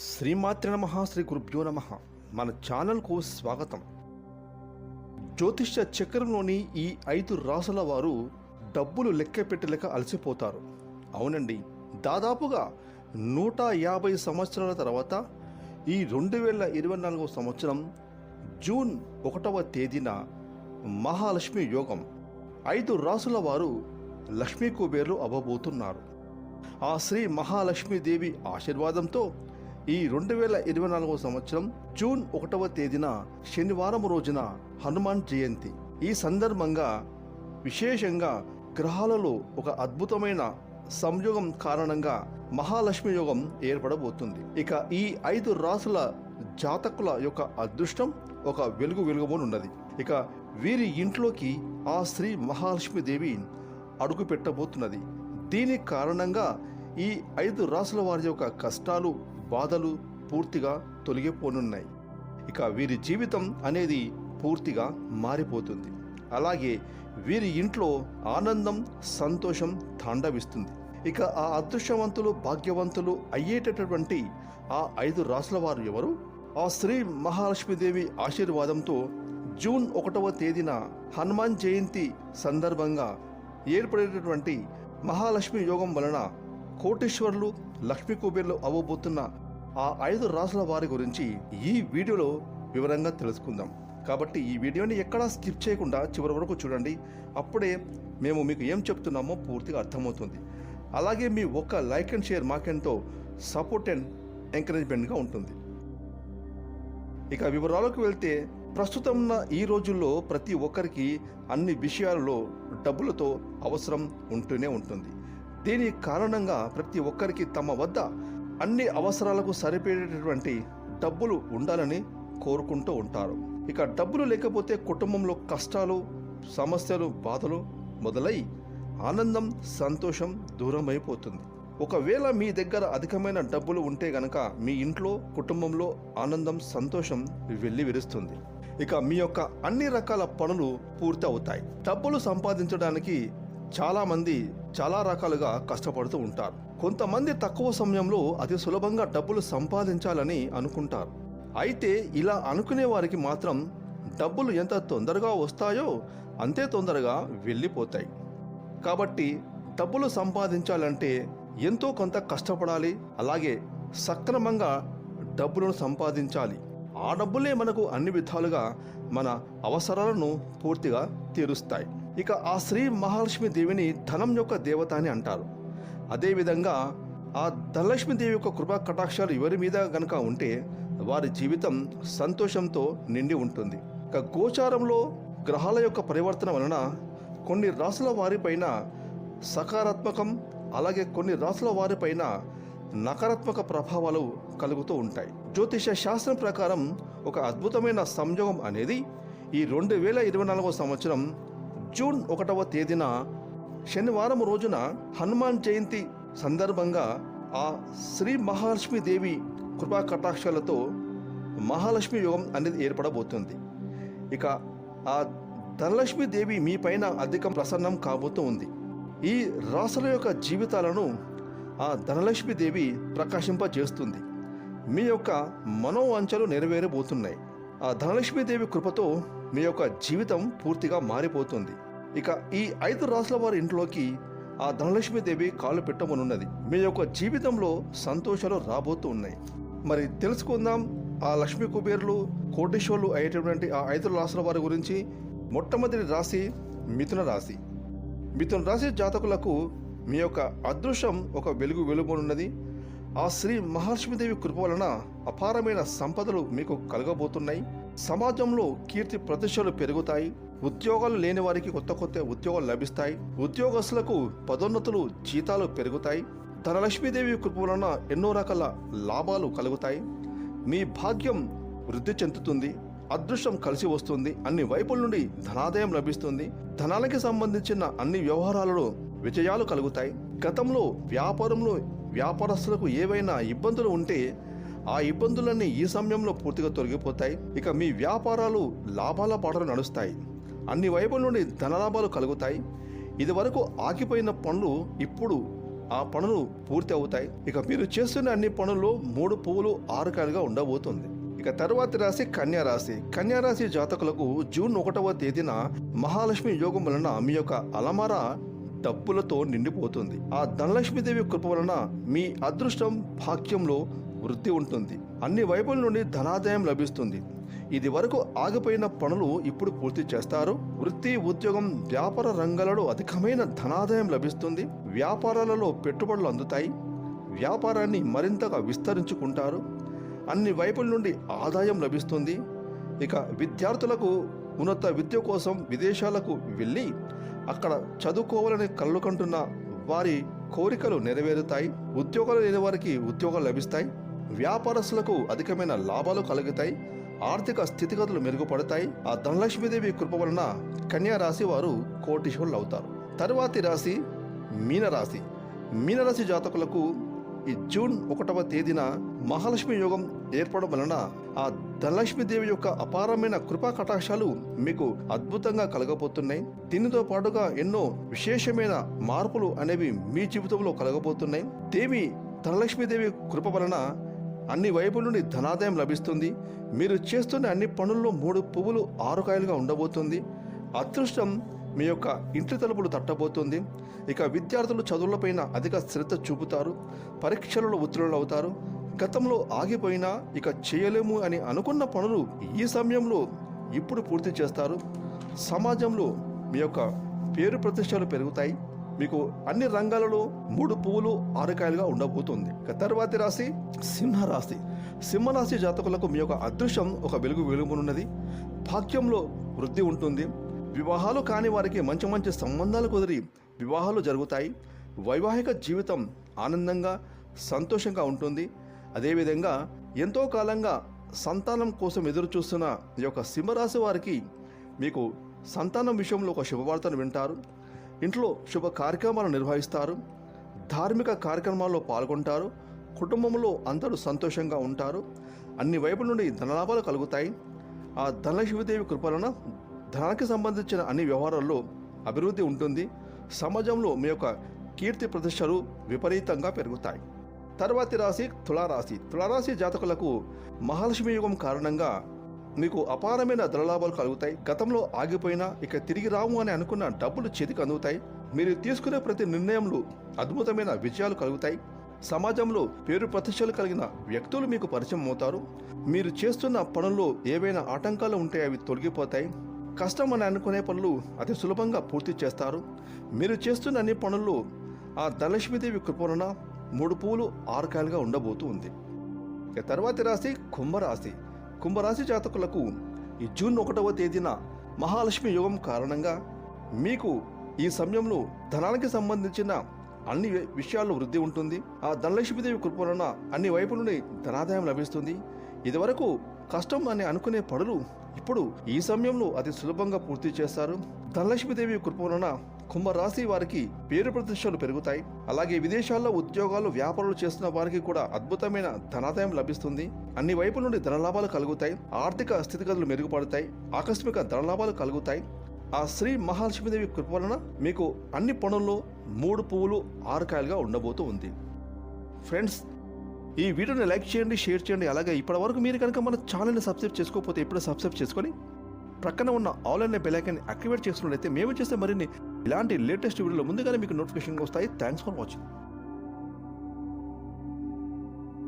శ్రీమాత్రి నమ శ్రీ గురుభ్యో నమ. మన ఛానల్కు స్వాగతం. జ్యోతిష్య చక్రంలోని ఈ ఐదు రాసుల వారు డబ్బులు లెక్క పెట్టలేక అలసిపోతారు. అవునండి దాదాపుగా నూట యాభై సంవత్సరాల తర్వాత ఈ రెండు వేల ఇరవై నాలుగవ సంవత్సరం జూన్ ఒకటవ తేదీన మహాలక్ష్మి యోగం. ఐదు రాసుల వారు లక్ష్మీ కుబేర్లు అవ్వబోతున్నారు. ఆ శ్రీ మహాలక్ష్మీదేవి ఆశీర్వాదంతో ఈ రెండు వేల ఇరవై నాలుగవ సంవత్సరం జూన్ ఒకటవ తేదీన శనివారం రోజున హనుమాన్ జయంతి. ఈ సందర్భంగా విశేషంగా గ్రహాలలో ఒక అద్భుతమైన సంయోగం కారణంగా మహాలక్ష్మి యోగం ఏర్పడబోతుంది. ఇక ఈ ఐదు రాసుల జాతకుల యొక్క అదృష్టం ఒక వెలుగు వెలుగబోనున్నది. ఇక వీరి ఇంట్లోకి ఆ శ్రీ మహాలక్ష్మీదేవి అడుగు పెట్టబోతున్నది. దీని కారణంగా ఈ ఐదు రాసుల వారి యొక్క కష్టాలు బాధలు పూర్తిగా తొలగిపోనున్నాయి. ఇక వీరి జీవితం అనేది పూర్తిగా మారిపోతుంది. అలాగే వీరి ఇంట్లో ఆనందం సంతోషం తాండవిస్తుంది. ఇక ఆ అదృష్టవంతులు భాగ్యవంతులు అయ్యేటటువంటి ఆ ఐదు రాసుల వారు ఎవరు? ఆ శ్రీ మహాలక్ష్మీదేవి ఆశీర్వాదంతో జూన్ ఒకటవ తేదీన హనుమాన్ జయంతి సందర్భంగా ఏర్పడేటటువంటి మహాలక్ష్మి యోగం వలన కోటేశ్వర్లు లక్ష్మీ కుబేర్లు అవ్వబోతున్న ఆ ఐదు రాసుల వారి గురించి ఈ వీడియోలో వివరంగా తెలుసుకుందాం. కాబట్టి ఈ వీడియోని ఎక్కడా స్కిప్ చేయకుండా చివరి వరకు చూడండి. అప్పుడే మేము మీకు ఏం చెప్తున్నామో పూర్తిగా అర్థమవుతుంది. అలాగే మీ ఒక్క లైక్ అండ్ షేర్ మాకెంతో సపోర్ట్ అండ్ ఎంకరేజ్మెంట్గా ఉంటుంది. ఇక వివరాలకు వెళ్తే ప్రస్తుతం ఉన్న ఈ రోజుల్లో ప్రతి ఒక్కరికి అన్ని విషయాలలో డబ్బులతో అవసరం ఉంటూనే ఉంటుంది. దీని కారణంగా ప్రతి ఒక్కరికి తమ వద్ద అన్ని అవసరాలకు సరిపడేటటువంటి డబ్బులు ఉండాలని కోరుకుంటూ ఉంటారు. ఇక డబ్బులు లేకపోతే కుటుంబంలో కష్టాలు సమస్యలు బాధలు మొదలై ఆనందం సంతోషం దూరమైపోతుంది. ఒకవేళ మీ దగ్గర అధికమైన డబ్బులు ఉంటే గనక మీ ఇంట్లో కుటుంబంలో ఆనందం సంతోషం వెళ్ళి విరుస్తుంది. ఇక మీ యొక్క అన్ని రకాల పనులు పూర్తి అవుతాయి డబ్బులు సంపాదించడానికి చాలామంది చాలా రకాలుగా కష్టపడుతూ ఉంటారు. కొంతమంది తక్కువ సమయంలో అతి సులభంగా డబ్బులు సంపాదించాలని అనుకుంటారు. అయితే ఇలా అనుకునే వారికి మాత్రం డబ్బులు ఎంత తొందరగా వస్తాయో అంతే తొందరగా వెళ్ళిపోతాయి. కాబట్టి డబ్బులు సంపాదించాలంటే ఎంతో కొంత కష్టపడాలి. అలాగే సక్రమంగా డబ్బులను సంపాదించాలి. ఆ డబ్బులే మనకు అన్ని విధాలుగా మన అవసరాలను పూర్తిగా తీరుస్తాయి. ఇక ఆ శ్రీ మహాలక్ష్మి దేవిని ధనం యొక్క దేవత అని అంటారు. అదేవిధంగా ఆ ధనలక్ష్మి దేవి యొక్క కృపా కటాక్షాలు ఎవరి మీద గనక ఉంటే వారి జీవితం సంతోషంతో నిండి ఉంటుంది. ఇక గోచారంలో గ్రహాల యొక్క పరివర్తన వలన కొన్ని రాసుల వారిపైన సకారాత్మకం అలాగే కొన్ని రాసుల వారిపైన నకారాత్మక ప్రభావాలు కలుగుతూ ఉంటాయి. జ్యోతిష శాస్త్రం ప్రకారం ఒక అద్భుతమైన సంయోగం అనేది ఈ రెండు వేల ఇరవై నాలుగవ సంవత్సరం జూన్ ఒకటవ తేదీన శనివారం రోజున హనుమాన్ జయంతి సందర్భంగా ఆ శ్రీ మహాలక్ష్మి దేవి కృపా కటాక్షాలతో మహాలక్ష్మి యోగం అనేది ఏర్పడబోతుంది. ఇక ఆ ధనలక్ష్మి దేవి మీ పైన అధిక ప్రసన్నం కాబోతూ ఉంది. ఈ రాసుల యొక్క జీవితాలను ఆ ధనలక్ష్మి దేవి ప్రకాశింపజేస్తుంది. మీ యొక్క మనోవాంఛలు నెరవేరబోతున్నాయి. ఆ ధనలక్ష్మి దేవి కృపతో మీ యొక్క జీవితం పూర్తిగా మారిపోతుంది. ఇక ఈ ఐదు రాసుల వారి ఇంట్లోకి ఆ ధనలక్ష్మి దేవి కాలు పెట్టమనున్నది. మీ యొక్క జీవితంలో సంతోషాలు రాబోతూ ఉన్నాయి. మరి తెలుసుకుందాం ఆ లక్ష్మీ కుబేర్లు కోటేశ్వర్లు అయ్యేటటువంటి ఆ ఐదు రాసుల వారి గురించి. మొట్టమొదటి రాశి మిథున రాశి. మిథున రాశి జాతకులకు మీ యొక్క అదృష్టం ఒక వెలుగు వెలుగునున్నది. ఆ శ్రీ మహాలక్ష్మీదేవి కృప వలన అపారమైన సంపదలు మీకు కలగబోతున్నాయి. సమాజంలో కీర్తి ప్రతిష్టలు పెరుగుతాయి ఉద్యోగాలు లేని వారికి కొత్త కొత్త ఉద్యోగాలు లభిస్తాయి. ఉద్యోగస్తులకు పదోన్నతులు జీతాలు పెరుగుతాయి. ధనలక్ష్మీదేవి కృప వలన ఎన్నో రకాల లాభాలు కలుగుతాయి. మీ భాగ్యం వృద్ధి చెందుతుంది అదృష్టం కలిసి వస్తుంది అన్ని వైపుల నుండి ధనాదాయం లభిస్తుంది. ధనానికి సంబంధించిన అన్ని వ్యవహారాలలో విజయాలు కలుగుతాయి. గతంలో వ్యాపారంలో వ్యాపారస్తులకు ఏవైనా ఇబ్బందులు ఉంటే ఆ ఇబ్బందులన్నీ ఈ సమయంలో పూర్తిగా తొలగిపోతాయి. ఇక మీ వ్యాపారాలు లాభాల పాటలు నడుస్తాయి. అన్ని వైపుల నుండి ధనలాభాలు కలుగుతాయి. ఇదివరకు ఆగిపోయిన పనులు ఇప్పుడు ఆ పనులు పూర్తి అవుతాయి. ఇక మీరు చేస్తున్న అన్ని పనుల్లో మూడు పువ్వులు ఆరు కాయలుగా ఉండబోతుంది. ఇక తరువాతి రాశి కన్యా రాశి. కన్యా రాశి జాతకులకు జూన్ ఒకటవ తేదీన మహాలక్ష్మి యోగం వలన మీ యొక్క అలమార డబ్బులతో నిండిపోతుంది. ఆ ధనలక్ష్మీదేవి కృప వలన మీ అదృష్టం భాగ్యంలో వృద్ధి ఉంటుంది. అన్ని వైపుల నుండి ధనాదాయం లభిస్తుంది. ఇది వరకు ఆగిపోయిన పనులు ఇప్పుడు పూర్తి చేస్తారు. వృత్తి ఉద్యోగం వ్యాపార రంగాలలో అధికమైన ధనాదాయం లభిస్తుంది. వ్యాపారాలలో పెట్టుబడులు అందుతాయి. వ్యాపారాన్ని మరింతగా విస్తరించుకుంటారు. అన్ని వైపుల నుండి ఆదాయం లభిస్తుంది. ఇక విద్యార్థులకు ఉన్నత విద్య కోసం విదేశాలకు వెళ్ళి అక్కడ చదువుకోవాలని కళ్ళు కంటున్న వారి కోరికలు నెరవేరుతాయి ఉద్యోగాలు లేని వారికి ఉద్యోగాలు లభిస్తాయి వ్యాపారస్తులకు అధికమైన లాభాలు కలుగుతాయి ఆర్థిక స్థితిగతులు మెరుగుపడతాయి. ఆ ధనలక్ష్మీదేవి కృప వలన కన్యా రాశి వారు కోటీశ్వరులు అవుతారు. తరువాతి రాశి మీనరాశి. మీనరాశి జాతకులకు ఈ జూన్ ఒకటవ తేదీన మహాలక్ష్మి యోగం ఏర్పడడం వలన ఆ ధనలక్ష్మీదేవి యొక్క అపారమైన కృపా కటాక్షాలు మీకు అద్భుతంగా కలగబోతున్నాయి. దీనితో పాటుగా ఎన్నో విశేషమైన మార్పులు అనేవి మీ జీవితంలో కలగబోతున్నాయి. దేవి ధనలక్ష్మీదేవి కృప వలన అన్ని వైపుల నుండి ధనాదాయం లభిస్తుంది. మీరు చేస్తున్న అన్ని పనుల్లో మూడు పువ్వులు ఆరు కాయలుగా ఉండబోతుంది. అదృష్టం మీ యొక్క ఇంటి తలుపులు తట్టబోతుంది. ఇక విద్యార్థులు చదువులపైన అధిక శ్రద్ధ చూపుతారు. పరీక్షలలో ఉత్తీర్ణులు అవుతారు. గతంలో ఆగిపోయినా ఇక చేయలేము అని అనుకున్న పనులు ఈ సమయంలో ఇప్పుడు పూర్తి చేస్తారు. సమాజంలో మీ యొక్క పేరు ప్రతిష్టలు పెరుగుతాయి. మీకు అన్ని రంగాలలో మూడు పువ్వులు ఆరుకాయలుగా ఉండబోతుంది. ఇక తర్వాతి రాశి సింహరాశి. సింహరాశి జాతకులకు మీ యొక్క అదృష్టం ఒక వెలుగు వెలుగునున్నది. భాగ్యంలో వృద్ధి ఉంటుంది. వివాహాలు కాని వారికి మంచి మంచి సంబంధాలు కుదిరి వివాహాలు జరుగుతాయి. వైవాహిక జీవితం ఆనందంగా సంతోషంగా ఉంటుంది. అదేవిధంగా ఎంతో కాలంగా సంతానం కోసం ఎదురు చూస్తున్న ఈ యొక్క సింహరాశి వారికి మీకు సంతానం విషయంలో ఒక శుభవార్తను వింటారు. ఇంట్లో శుభ కార్యక్రమాలు నిర్వహిస్తారు. ధార్మిక కార్యక్రమాల్లో పాల్గొంటారు. కుటుంబంలో అందరూ సంతోషంగా ఉంటారు. అన్ని వైపుల నుండి ధనలాభాలు కలుగుతాయి. ఆ ధనలక్ష్మీదేవి కృపలన ధనానికి సంబంధించిన అన్ని వ్యవహారాల్లో అభివృద్ధి ఉంటుంది. సమాజంలో మీ యొక్క కీర్తి ప్రతిష్టలు విపరీతంగా పెరుగుతాయి. తర్వాతి రాశి తులారాశి. తులారాశి జాతకులకు మహాలక్ష్మి యుగం కారణంగా మీకు అపారమైన ధనలాభాలు కలుగుతాయి. గతంలో ఆగిపోయినా ఇక తిరిగి రాము అని అనుకున్న డబ్బులు చేతికి అందుతాయి. మీరు తీసుకునే ప్రతి నిర్ణయంలో అద్భుతమైన విజయాలు కలుగుతాయి. సమాజంలో పేరు ప్రతిష్టలు కలిగిన వ్యక్తులు మీకు పరిచయం అవుతారు. మీరు చేస్తున్న పనుల్లో ఏవైనా ఆటంకాలు ఉంటే అవి తొలగిపోతాయి. కష్టం అని అనుకునే పనులు అతి సులభంగా పూర్తి చేస్తారు. మీరు చేస్తున్న అన్ని పనుల్లో ఆ ధనలక్ష్మీదేవి కృపణ మూడు పూలు ఆరుకాయలుగా ఉండబోతూ ఉంది. ఇక తర్వాతి రాశి కుంభరాశి. కుంభరాశి జాతకులకు ఈ జూన్ ఒకటవ తేదీన మహాలక్ష్మి యోగం కారణంగా మీకు ఈ సమయంలో ధనానికి సంబంధించిన అన్ని విషయాల్లో వృద్ధి ఉంటుంది. ఆ ధనలక్ష్మీదేవి కృప వలన అన్ని వైపు నుండి ధనాదాయం లభిస్తుంది. ఇదివరకు కష్టం అని అనుకునే పనులు ఇప్పుడు ఈ సమయంలో అతి సులభంగా పూర్తి చేస్తారు. ధనలక్ష్మీదేవి కృప వలన కుంభరాశి వారికి పేరు ప్రతిష్టలు పెరుగుతాయి. అలాగే విదేశాల్లో ఉద్యోగాలు వ్యాపారాలు చేస్తున్న వారికి కూడా అద్భుతమైన ధనాదాయం లభిస్తుంది. అన్ని వైపుల నుండి ధనలాభాలు కలుగుతాయి. ఆర్థిక స్థితిగతులు మెరుగుపడతాయి. ఆకస్మిక ధనలాభాలు కలుగుతాయి. ఆ శ్రీ మహాలక్ష్మీదేవి కృప వలన మీకు అన్ని పనుల్లో మూడు పువ్వులు ఆరు కాయలుగా ఉండబోతూ ఉంది. ఫ్రెండ్స్ ఈ వీడియోని లైక్ చేయండి షేర్ చేయండి. అలాగే ఇప్పటివరకు మీరు కనుక మన ఛానల్ని సబ్స్క్రైబ్ చేసుకోకపోతే ఇప్పుడే సబ్స్క్రైబ్ చేసుకొని ప్రక్కన ఉన్న ఆల్ అనే బెలైకన్ యాక్టివేట్ చేసుకున్నట్లయితే మేము చేసే మరిన్ని ఇలాంటి లేటెస్ట్ వీడియోలు ముందుగానే మీకు నోటిఫికేషన్ వస్తాయి. Thanks for watching